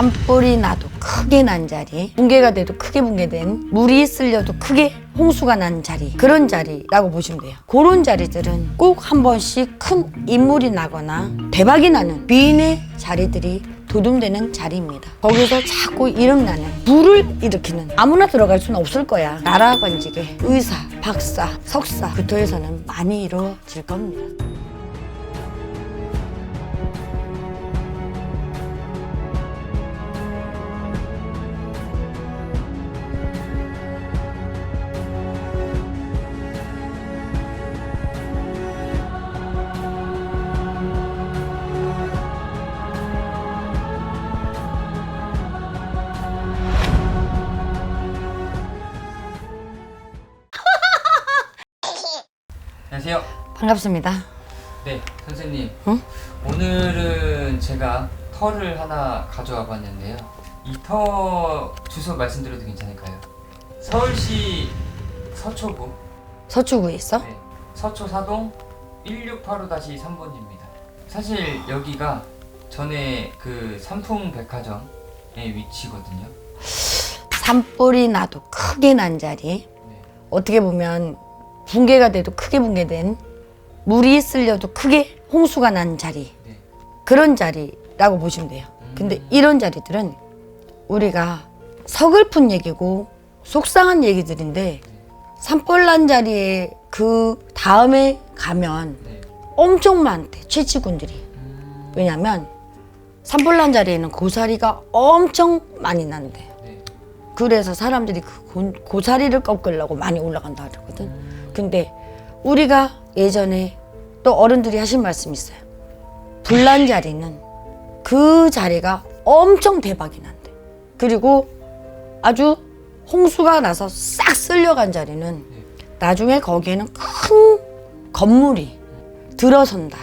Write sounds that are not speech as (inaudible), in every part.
산불이 나도 크게 난 자리, 붕괴가 돼도 크게 붕괴된, 물이 쓸려도 크게 홍수가 난 자리, 그런 자리라고 보시면 돼요. 그런 자리들은 꼭 한 번씩 큰 인물이 나거나 대박이 나는 비인의 자리들이 도둠되는 자리입니다. 거기서 자꾸 이름 나는 불을 일으키는 아무나 들어갈 수는 없을 거야. 나라 관직에 의사, 박사, 석사 그 도에서는 많이 이루어질 겁니다. 안녕하세요. 반갑습니다. 네, 선생님. 응? 오늘은 제가 털을 하나 가져와 봤는데요. 이터 주소 말씀드려도 괜찮을까요? 서울시 서초구 서초구에 있어? 네, 서초 사동 1685-3번입니다. 사실 여기가 전에 그 삼풍 백화점의 위치거든요. 산불이 나도 크게 난 자리. 네. 어떻게 보면 붕괴가 돼도 크게 붕괴된 물이 쓸려도 크게 홍수가 난 자리 네. 그런 자리라고 보시면 돼요. 근데 이런 자리들은 우리가 서글픈 얘기고 속상한 얘기들인데 산불 난 자리에 그 다음에 가면 네. 엄청 많대 최치군들이 음, 왜냐면 산불 난 자리에는 고사리가 엄청 많이 난대 네. 그래서 사람들이 그 고, 고사리를 꺾으려고 많이 올라간다 그러거든. 근데 우리가 예전에 또 어른들이 하신 말씀 있어요. 불난 자리는 그 자리가 엄청 대박이 난대. 그리고 아주 홍수가 나서 싹 쓸려간 자리는 나중에 거기에는 큰 건물이 들어선다.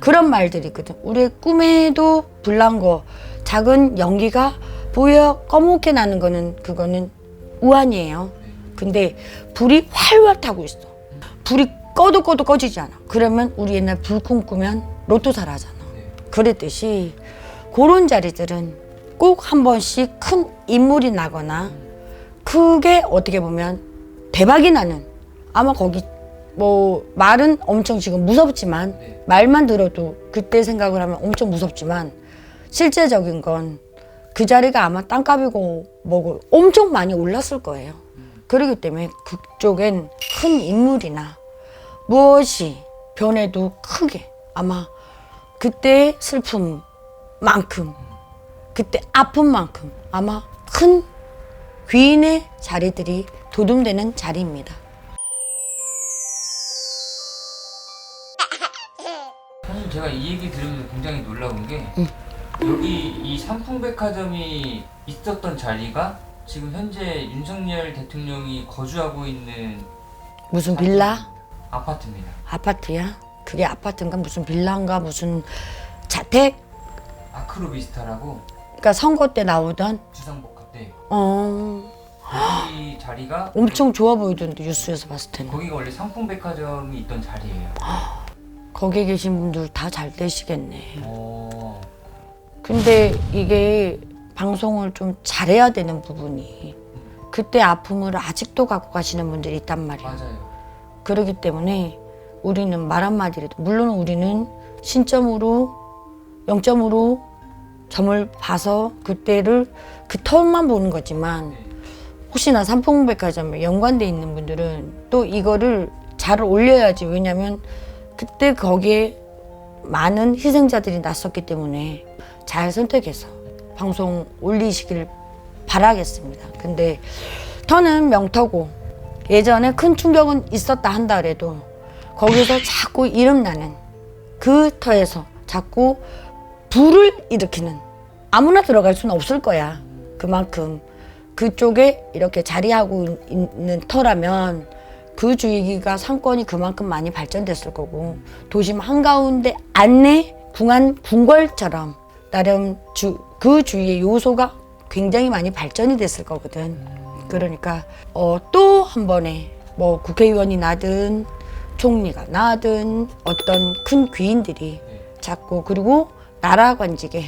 그런 말들이 있거든. 우리의 꿈에도 불난 거, 작은 연기가 보여 검게 나는 거는 그거는 우환이에요. 근데 불이 활활 타고 있어. 불이 꺼도 꺼도 꺼지지 않아. 그러면 우리 옛날 불 꿈꾸면 로또 사라잖아. 네. 그랬듯이 그런 자리들은 꼭 한 번씩 큰 인물이 나거나 그게 어떻게 보면 대박이 나는 아마 거기 뭐 말은 엄청 지금 무섭지만 네. 말만 들어도 그때 생각을 하면 엄청 무섭지만 실제적인 건 그 자리가 아마 땅값이고 뭐고 엄청 많이 올랐을 거예요. 그렇기 때문에 그쪽엔 큰 인물이나 무엇이 변해도 크게 아마 그때의 슬픔만큼 그때 아픔만큼 아마 큰 귀인의 자리들이 도둠되는 자리입니다. 사실 제가 이 얘기 들으면서 굉장히 놀라운 게 여기 이 삼풍백화점이 있었던 자리가 지금 현재 윤석열 대통령이 거주하고 있는 무슨 빌라? 아파트입니다. 아파트야? 그게 아파트인가 무슨 빌라인가 무슨 자택? 아크로비스타라고 그러니까 선거 때 나오던 주상복합 때 어 거기 자리가 엄청 좋아 보이던데 뉴스에서 봤을 때는 거기가 원래 삼풍백화점이 있던 자리예요. 거기 계신 분들 다 잘 되시겠네. 어, 근데 이게 방송을 좀 잘해야 되는 부분이 그때 아픔을 아직도 갖고 가시는 분들이 있단 말이야. 맞아요. 그렇기 때문에 우리는 말 한마디라도 물론 우리는 신점으로 0점으로 점을 봐서 그때를 그 턴만 보는 거지만 네. 혹시나 삼풍백화점에 연관돼 있는 분들은 또 이거를 잘 올려야지 왜냐면 그때 거기에 많은 희생자들이 났었기 때문에 잘 선택해서 방송 올리시길 바라겠습니다. 근데 터는 명터고 예전에 큰 충격은 있었다 한다 그래도 거기서 자꾸 이름 나는 그 터에서 자꾸 불을 일으키는 아무나 들어갈 수는 없을 거야. 그만큼 그쪽에 이렇게 자리하고 있- 있는 터라면 그 주위가 상권이 그만큼 많이 발전됐을 거고 도심 한가운데 안내 궁한 궁궐처럼 나름 주, 그 주위의 요소가 굉장히 많이 발전이 됐을 거거든. 그러니까 어, 또 한 번에 뭐 국회의원이 나든 총리가 나든 어떤 큰 귀인들이 네. 자꾸 그리고 나라 관직에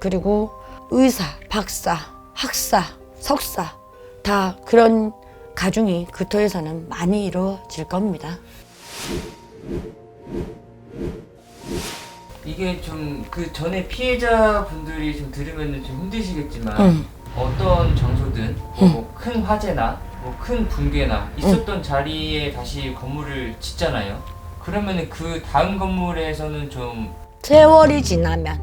그리고 의사, 박사, 학사, 석사 다 그런 가중이 그 터에서는 많이 이루어질 겁니다. 이게 좀 그 전에 피해자분들이 좀 들으면 좀 힘드시겠지만 응. 어떤 장소든 뭐큰 화재나 뭐 큰 붕괴나 있었던 자리에 다시 건물을 짓잖아요. 그러면은 그 다음 건물에서는 좀 세월이 지나면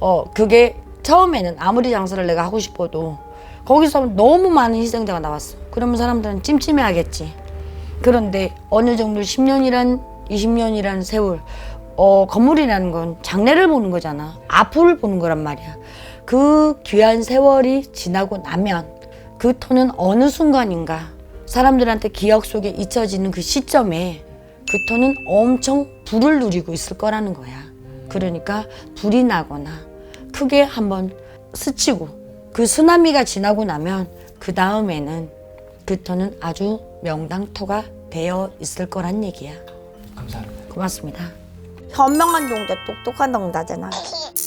어 그게 처음에는 아무리 장사를 내가 하고 싶어도 거기서 너무 많은 희생자가 나왔어. 그러면 사람들은 찜찜해하겠지. 그런데 어느 정도 10년이란 20년이란 세월 어 건물이라는 건 장래를 보는 거잖아. 앞을 보는 거란 말이야. 그 귀한 세월이 지나고 나면 그 터는 어느 순간인가 사람들한테 기억 속에 잊혀지는 그 시점에 그 터는 엄청 불을 누리고 있을 거라는 거야. 그러니까 불이 나거나 크게 한번 스치고 그 쓰나미가 지나고 나면 그 다음에는 그 터는 아주 명당터가 되어 있을 거란 얘기야. 감사합니다. 고맙습니다. 현명한 동자, 똑똑한 동자잖아. (laughs)